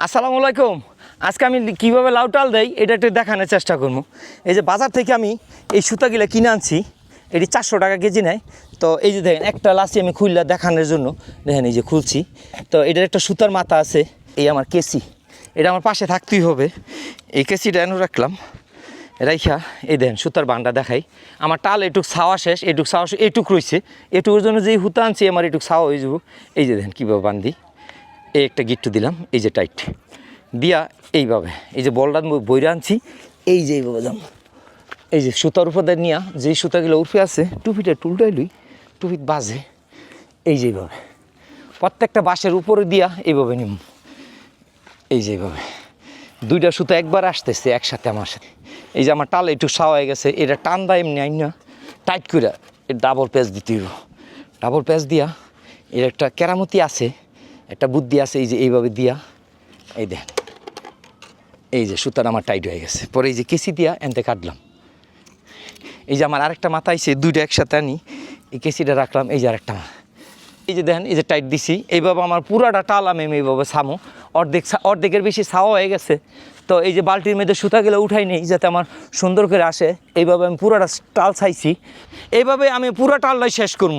আসসালামু আলাইকুম। আজকে আমি কীভাবে লাউ টাল দেই, এটা একটু দেখানোর চেষ্টা করব। এই যে বাজার থেকে আমি এই সুতাগুলো কিনে আনছি, এটি চারশো টাকা কেজি নেয়। তো এই যে দেখেন, একটা লাসি আমি খুললা দেখানোর জন্য। দেখেন এই যে খুলছি। তো এটার একটা সুতার মাথা আছে, এই আমার কেসি। এটা আমার পাশে থাকতেই হবে। এই কেসিটা এনে রাখলাম। রাইখা, এই দেখেন, সুতার বান্ডা দেখাই। আমার টাল এটুক ছাওয়া শেষ, এটুক ছাওয়া এটুক রয়েছে এটুকুর জন্য যেই হুতা আনছি, আমার এটুক ছাওয়া হয়ে যাব। এই যে দেখেন, কীভাবে বান্ধি এই একটা গিট্টু দিলাম, এই যে টাইট দিয়া এইভাবে, এই যে বলটা বইরা আনছি, এই যে এইভাবে দাম। এই যে সুতার উপর নিয়া, যেই সুতাগুলো উঠে আছে, টুপিটা টুলটাইলুই টুপিত বাজে, এই যে এইভাবে। প্রত্যেকটা বাঁশের উপরে দিয়া এইভাবে নিম, এই যে এইভাবে। দুইটা সুতো একবার আসতেছে একসাথে আমার সাথে। এই যে আমার টাল একটু সাওয়া হয়ে গেছে, এটা টান দেয় এমনি আইন না টাইট করে ডাবল প্যাচ দিতে ডাবল প্যাচ দিয়া, এর একটা কেরামতি আছে একটা বুদ্ধি আছে, এই যে এইভাবে দিয়া, এই দেন এই যে সুতার আমার টাইট হয়ে গেছে। পরে এই যে কেসি দিয়া এনতে কাটলাম। এই যে আমার আরেকটা মাথা আইছে, দুইটা একসাথে আনি, এই কেসিটা রাখলাম, এই যে আরেকটা এই যে দেখেন, এই যে টাইট দিছি, এইভাবে আমার পুরাটা টালাম আমি এইভাবে সামো অর্ধেক অর্ধেকের বেশি ছাওয়া হয়ে গেছে। তো এই যে বালতির মধ্যে সুতাগুলো উঠাই নেই, যাতে আমার সুন্দর করে আসে। এইভাবে আমি পুরাটা টাল চাইছি এইভাবে আমি পুরা টালটাই শেষ করব